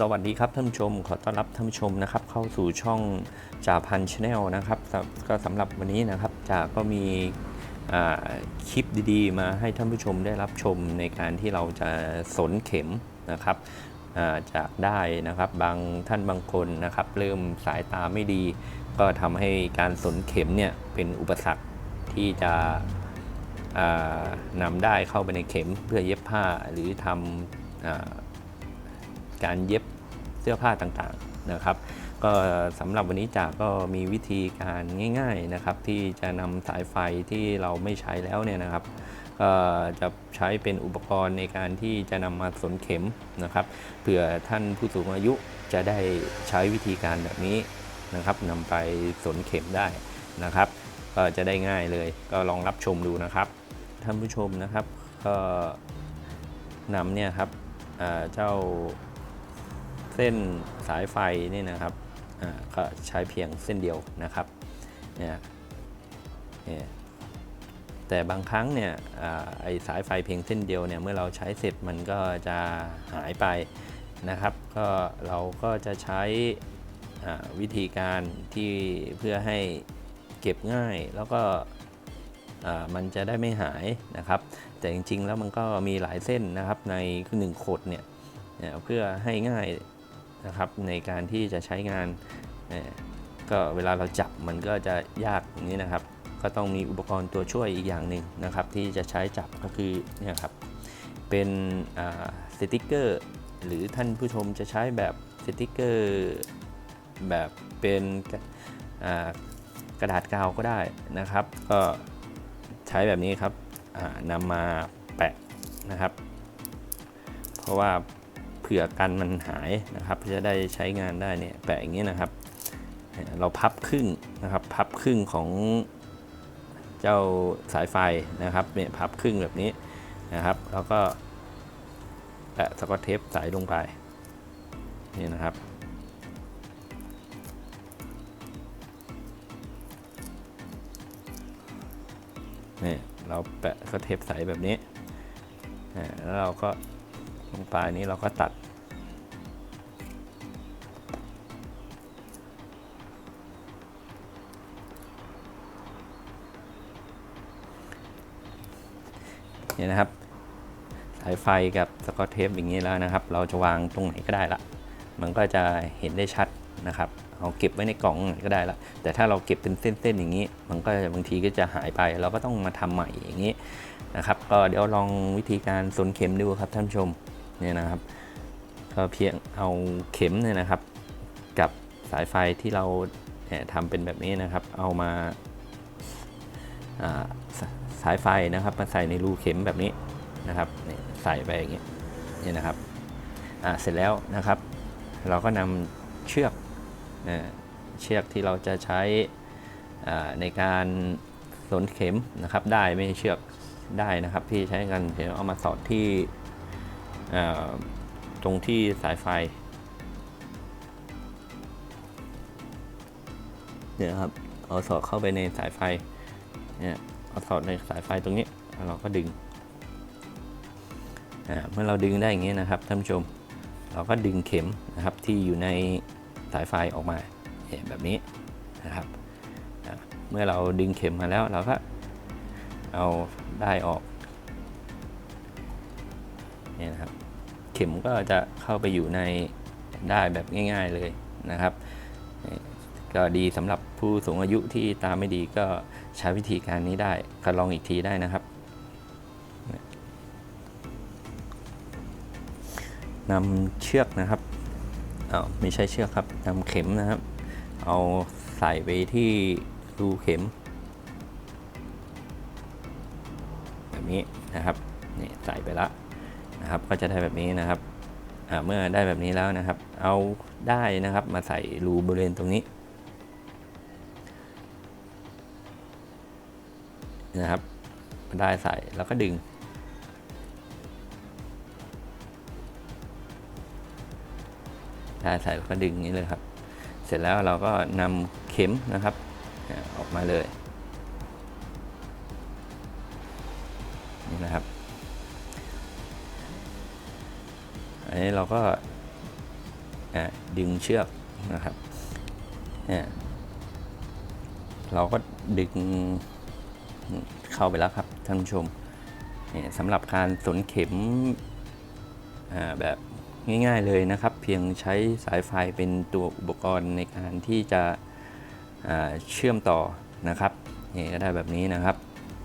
สวัสดีครับท่านผู้ชม ขอต้อนรับท่านผู้ชมนะครับเข้าสู่ช่องจ่าพันชาแนลนะครับก็สำหรับวันนี้นะครับจ่าก็มีคลิปดีๆ มาให้ท่านผู้ชมได้รับชมในการที่เราจะสนเข็มนะครับจากได้นะครับบางท่านบางคนนะครับเริ่มสายตาไม่ดี ก็ทำให้การสนเข็มเนี่ยเป็นอุปสรรคที่จะอ่านำได้เข้าไปในเข็มเพื่อเย็บผ้าหรือทำ การเย็บเสื้อผ้าต่างๆนะครับก็สำหรับวันนี้จากก็มีวิธีการง่ายๆนะครับที่จะนำสายไฟที่เราไม่ใช้แล้วเนี่ยนะครับก็จะใช้เป็นอุปกรณ์ในการที่จะนำมาสนเข็มนะครับเผื่อท่านผู้สูงอายุจะได้ใช้วิธีการแบบนี้นะครับนำไปสนเข็มได้นะครับ ก็จะได้ง่ายเลยก็ลองรับชมดูนะครับท่านผู้ชมนะครับก็นำเนี่ยครับเจ้า เส้นสายไฟนี่นะครับอ่าก็ใช้เพียงเส้นเดียวนะครับเนี่ยเนี่ยแต่บางครั้งเนี่ยอ่าไอสายไฟเพียงเส้นเดียวเนี่ยเมื่อเราใช้เสร็จมันก็จะหายไปนะครับ ก็เราก็จะใช้วิธีการที่เพื่อให้เก็บง่ายแล้วก็อ่ามันจะได้ไม่หายนะครับ แต่จริงๆแล้วมันก็มีหลายเส้นนะครับในหนึ่งขดเนี่ยเนี่ยเพื่อให้ง่าย นะครับในการที่จะใช้งานก็เวลาเราจับมันก็จะยากอย่างนี้นะครับ ก็ต้องมีอุปกรณ์ตัวช่วยอีกอย่างหนึ่งนะครับ ที่จะใช้จับก็คือเนี่ยครับเป็นสติกเกอร์ หรือท่านผู้ชมจะใช้แบบสติกเกอร์แบบเป็นกระดาษกาวก็ได้นะครับ ก็ใช้แบบนี้ครับนำมาแปะนะครับ เพราะว่า เผื่อกันมันหายนะครับจะได้ใช้งานได้เนี่ยแปะอย่างนี้นะครับ เราพับครึ่งนะครับพับครึ่งของเจ้าสายไฟนะครับเนี่ยพับครึ่งแบบนี้นะครับแล้วก็แปะสกอตเทปใส่ลงไปนี่นะครับนี่เราแปะสเทปใสแบบนี้แล้วเราก็ ปลายนี้เราก็ตัดเนี่ยนะครับ สายไฟกับสกอตเทปอย่างนี้แล้วนะครับ เราจะวางตรงไหนก็ได้ละ มันก็จะเห็นได้ชัดนะครับเอาเก็บไว้ในกล่องไหนก็ได้ละแต่ถ้าเราเก็บเป็นเส้นๆอย่างนี้ มันก็บางทีก็จะหายไป เราก็ต้องมาทำใหม่อย่างนี้นะครับ ก็เดี๋ยวลองวิธีการสนเข็มดูครับท่านผู้ชม เนี่ยนะครับ ก็เพียงเอาเข็มเนี่ยนะครับ กับสายไฟที่เราเนี่ยทำเป็นแบบนี้นะครับ เอามาาสสายไฟนะครับมาใส่ในรูเข็มแบบนี้นะครับนี่ใส่ไปอย่างนี้เนี่ยนะครับเสร็จแล้วนะครับ เราก็นำเชือกเชือกที่เราจะใช้ในการสนเข็มนะครับ ได้ไม่ใช่เชือกได้นะครับที่ใช้กันเดี๋ยวเอามาสอดที่ ตรงที่สายไฟเนี่ยครับเอาสอดเข้าไปในสายไฟเนี่ยเอาสอดในสายไฟตรงนี้เราก็ดึงเมื่อเราดึงได้อย่างนี้นะครับท่านผู้ชม เราก็ดึงเข็มนะครับที่อยู่ในสายไฟออกมาแบบนี้นะครับเมื่อเราดึงเข็มมาแล้วเราก็เอาได้ออกเนี่ยนะครับ เข็มก็จะเข้าไปอยู่ในได้แบบง่าย ๆเลยนะครับ ก็ดีสำหรับผู้สูงอายุที่ตาไม่ดีก็ใช้วิธีการนี้ได้ก็ลองอีกทีได้นะครับนำเชือกนะครับอาวไม่ใช่เชือกครับนำเข็มนะครับ เอาใส่ไปที่รูเข็ม แบบนี้นะครับนี่ใส่ไปละ นะครับ ก็จะได้แบบนี้นะครับเมื่อได้แบบนี้แล้วนะครับ เอาได้นะครับมาใส่รูบริเวณตรงนี้นะครับ ได้ใส่แล้วก็ดึง ได้ใส่แล้วก็ดึงนี้เลยครับ เสร็จแล้วเราก็นำเข็มนะครับออกมาเลย นนี้เราก็ดึงเชือกนะครับอ่าเราก็ดึงเข้าไปแล้วครับท่านผู้ชมเนี่ยสำหรับการสนเข็มแบบง่ายๆเลยนะครับ เพียงใช้สายไฟเป็นตัวอุปกรณ์ในการที่จะเชื่อมต่อนะครับนี่ก็ได้แบบนี้นะครับ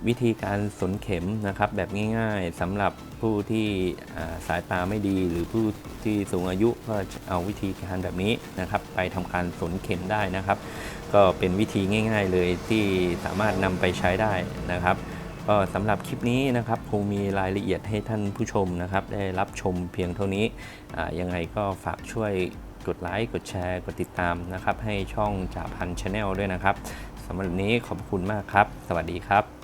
วิธีการสนเข็มนะครับแบบง่ายๆสำหรับผู้ที่สายตาไม่ดีหรือผู้ที่สูงอายุก็เอาวิธีการแบบนี้นะครับไปทำการสนเข็มได้นะครับ ก็เป็นวิธีง่าย ๆ เลยที่สามารถนำไปใช้ได้นะครับ ก็สำหรับคลิปนี้นะครับคงมีรายละเอียดให้ท่านผู้ชมนะครับ ได้รับชมเพียงเท่านี้ยังไงก็ฝากช่วยกดไลค์กดแชร์ กดติดตามนะครับ ให้ช่องจ่าพันชาแนลด้วยนะครับสำหรับนี้ขอบคุณมากครับ สวัสดีครับ